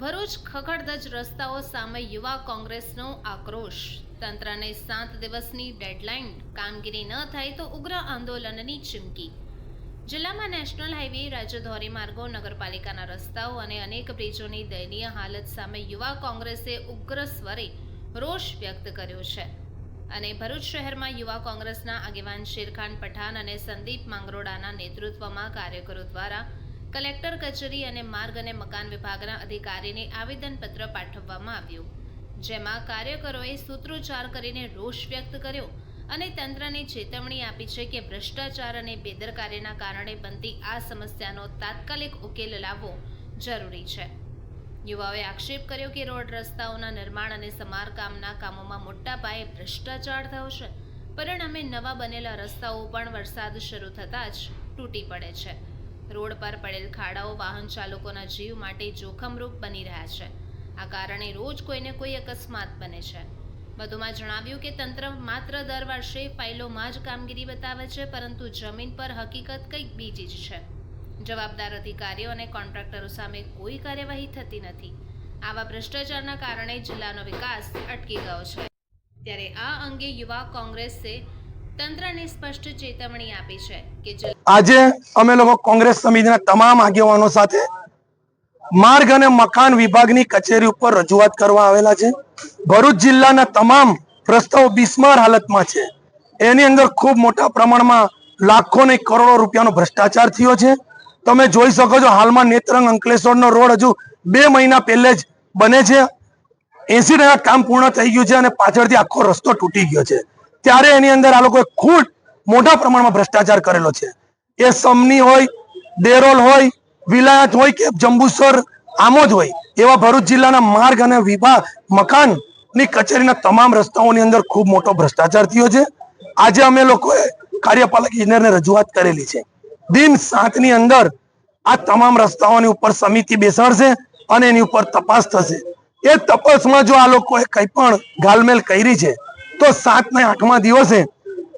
ભરૂચ ખખડધજ રસ્તાઓ સામે યુવા કોંગ્રેસનો આક્રોશ. તંત્રને સાત દિવસની ડેડલાઇન, કામગીરી ન થાય તો ઉગ્ર આંદોલનની ચીમકી. જિલ્લામાં નેશનલ હાઈવે રાજ્ય ધોરીમાર્ગો નગરપાલિકાના રસ્તાઓ અને અનેક બ્રિજોની દયનીય હાલત સામે યુવા કોંગ્રેસે ઉગ્ર સ્વરે રોષ વ્યક્ત કર્યો છે. અને ભરૂચ શહેરમાં યુવા કોંગ્રેસના આગેવાન શેરખાન પઠાણ અને સંદીપ માંગરોડાના નેતૃત્વમાં કાર્યકરો દ્વારા કલેક્ટર કચેરી અને માર્ગ અને મકાન વિભાગના અધિકારીને આવેદનપત્ર પાઠવવામાં આવ્યું. જેમાં કાર્યકરોએ સૂત્રોચ્ચાર કરીને રોષ વ્યક્ત કર્યો અને તંત્રને ચેતવણી આપી છે કે ભ્રષ્ટાચાર અને બેદરકારીના કારણે બનતી આ સમસ્યાનો તાત્કાલિક ઉકેલ લાવવો જરૂરી છે. યુવાઓએ આક્ષેપ કર્યો કે રોડ રસ્તાઓના નિર્માણ અને સમારકામના કામોમાં મોટા પાયે ભ્રષ્ટાચાર થયો છે. પરિણામે નવા બનેલા રસ્તાઓ પણ વરસાદ શરૂ થતાં જ તૂટી પડે છે. રોડ પર પડેલ ખાડાઓ વાહન ચાલકોના જીવ માટે જોખમરૂપ બની રહ્યા છે. આ કારણે રોજ કોઈને કોઈ અકસ્માત બને છે. વધુમાં જણાવ્યું કે તંત્ર માત્ર દર વર્ષે ફાઇલોમાં જ કામગીરી બતાવે છે, પરંતુ જમીન પર હકીકત કંઈક બીજી જ છે. જવાબદાર અધિકારીઓ અને કોન્ટ્રાક્ટરો સામે કોઈ કાર્યવાહી થતી નથી. આવા ભ્રષ્ટાચારના કારણે જિલ્લાનો વિકાસ અટકી ગયો છે. ત્યારે આ અંગે યુવા કોંગ્રેસે તંત્રને સ્પષ્ટ ચેતવણી આપી છે કે આજે અમે લોકો કોંગ્રેસ સમિતિના તમામ આગેવાનો સાથે માર્ગ અને મકાન વિભાગની કચેરી ઉપર રજૂઆત કરવા આવેલા છે. ભરૂચ જિલ્લાના તમામ રસ્તાઓ બિસ્માર હાલતમાં છે. એની અંદર ખૂબ મોટા પ્રમાણમાં લાખો ને કરોડો રૂપિયાનો ભ્રષ્ટાચાર થયો છે. તમે જોઈ શકો છો હાલમાં નેત્રંગ અંકલેશ્વરનો રોડ હજુ બે મહિના પહેલે જ બને છે. એસી ટકા કામ પૂર્ણ થઈ ગયું છે અને પાછળથી આખો રસ્તો તૂટી ગયો છે. ત્યારે એની અંદર આ લોકોએ ખૂબ મોટા પ્રમાણમાં ભ્રષ્ટાચાર કરેલો છે. એ સમની હોય, ડેરોલ હોય, વિલાયત હોય કે જંબુસર આમોદ હોય, એવા ભરૂચ જિલ્લાના માર્ગ અને વિભાગ મકાનની કચેરીના તમામ રસ્તાઓની અંદર ખૂબ મોટો ભ્રષ્ટાચાર થયો છે. આજે અમે લોકોએ કાર્યપાલક ઇજનેરને રજૂઆત કરેલી છે. દિન સાતની અંદર આ તમામ રસ્તાઓની ઉપર સમિતિ બેસાડશે અને એની ઉપર તપાસ થશે. એ તપાસમાં જો આ લોકોએ કંઈ પણ ગાલમેલ કરી છે તો સાત ને આઠમા દિવસે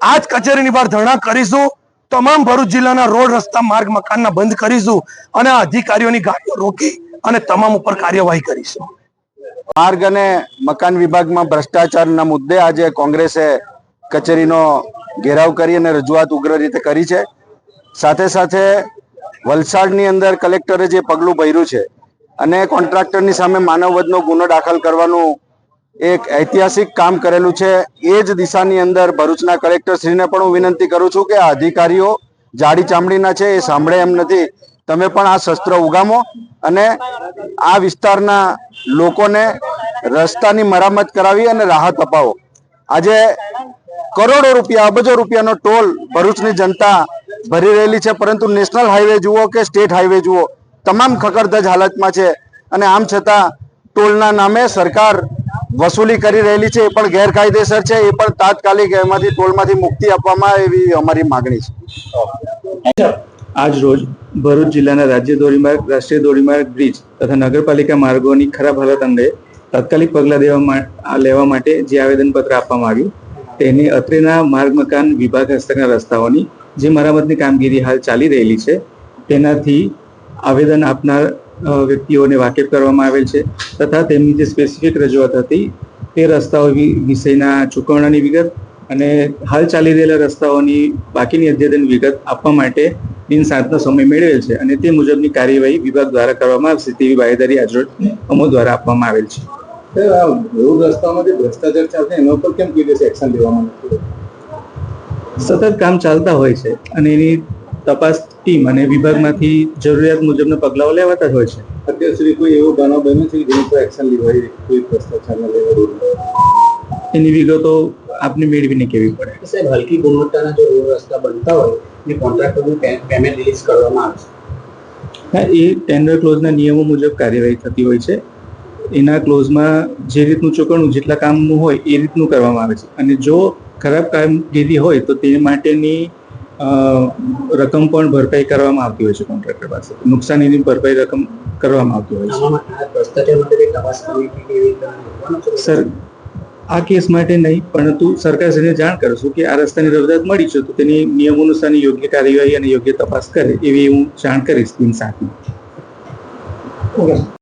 આજ કચેરીની બહાર ધરણા કરીશું. તમામ ભરૂચ જિલ્લાના રોડ, રસ્તા, માર્ગ, મકાનના બંધ કરીશું અને અધિકારીઓની ગાડીઓ રોકી અને તમામ ઉપર કાર્યવાહી કરીશું. માર્ગ અને મકાન વિભાગમાં ભ્રષ્ટાચારના મુદ્દે આજે કોંગ્રેસે કચેરીનો ઘેરાવ કરી અને રજૂઆત ઉગ્ર રીતે કરી છે. સાથે સાથે વલસાડની અંદર કલેક્ટરે જે પગલું ભર્યું છે અને કોન્ટ્રાક્ટરની સામે માનવવધનો ગુનો દાખલ કરવાનું એક ઐતિહાસિક કામ કરેલું છે. એ જ દિશાની અંદર ભરૂચના કલેક્ટર શ્રીને પણ હું વિનંતી કરું છું કે આ અધિકારીઓ જાડી ચામડીના છે, એ સાંભળે એમ નથી. તમે પણ આ શસ્ત્ર ઉગામો અને આ વિસ્તારના લોકોને રસ્તાની મરામત કરાવી અને રાહત અપાવો. આજે કરોડો રૂપિયા, અબજો રૂપિયાનો ટોલ ભરૂચની જનતા ભરી રહેલી છે, પરંતુ નેશનલ હાઈવે જુઓ કે સ્ટેટ હાઈવે જુઓ, તમામ ખકડધજ હાલતમાં છે. અને આમ છતાં ટોલના નામે સરકાર વસૂલી કરી રહેલી છે, એ પણ ગેરકાયદેસર છે, એ પણ તાત્કાલિક એમાંથી ટોલમાંથી મુક્તિ આપવામાં એવી અમારી માગણી છે. આજ રોજ ભરૂચ જિલ્લાના રાજ્ય ધોરીમાર્ગ, રાષ્ટ્રીય ધોરીમાર્ગ બ્રિજ તથા નગરપાલિકા માર્ગોની ખરાબ હાલત અંગે તાત્કાલિક પગલાં દેવા લેવા માટે જે આવેદનપત્ર આપવામાં આવ્યું, તેને અત્રેના માર્ગ મકાન વિભાગ હસ્તકના રસ્તાઓની જે મરામતની કામગીરી હાલ ચાલી રહેલી છે, તેનાથી આવેદન આપનાર વ્યક્તિઓને વાકેફ કરવામાં આવેલ છે. તથા તેમની જે સ્પેસિફિક રજૂઆત હતી તે રસ્તાઓ વિષયના ચૂકવણાની વિગત અને હાલ ચાલી રહેલા રસ્તાઓની બાકીની અદ્યતન વિગત આપવા માટે બિન સાંજનો સમય મેળવેલ છે અને તે મુજબની કાર્યવાહી વિભાગ દ્વારા કરવામાં આવશે તેવી બાહેદારી આજરોજ અમો દ્વારા આપવામાં આવેલ છે. રોડ રસ્તામાં જે ભ્રષ્ટાચાર ચાલશે એના ઉપર કેમ કોઈ દિવસ એક્શન લેવામાં નથી? સતત કામ ચાલતા હોય છે અને એની તપાસ ટીમ અને વિભાગમાંથી જરૂરિયાત મુજબના પગલાઓ લેવાતા જ હોય છે. અત્યાર સુધી કોઈ એવો બનાવ બન્યો છે કે જેની પર એક્શન લેવાય કોઈ ભ્રષ્ટાચારના લેવા એની વિગતો આપને મેળવીને કેવી પડે? સાહેબ હલકી ગુણવત્તાના જો રોડ રસ્તા બનતા હોય એ કોન્ટ્રાક્ટરનું પેમેન્ટ રિલીઝ કરવામાં આવે છે. હા એ ટેન્ડર ક્લોઝના નિયમો મુજબ કાર્યવાહી થતી હોય છે. એના ક્લોઝમાં જે રીતનું ચૂકવણું જેટલા કામનું હોય એ રીતનું કરવામાં આવે છે. અને જો ખરાબ કામગીરી હોય તો તે માટેની રકમ પણ ભરપાઈ કરવામાં આવતી હોય છે કોન્ટ્રાક્ટર પાસે. નુકસાનીની ભરપાઈ રકમ કરવામાં આવતી હોય છે? સર આ કેસ માટે નહીં પરંતુ સરકારશ્રીને જાણ કરશું કે આ રસ્તાની રજૂઆત મળી છે તો તેની નિયમ અનુસારની યોગ્ય કાર્યવાહી અને યોગ્ય તપાસ કરે એવી હું જાણ કરીશ દિન સાથે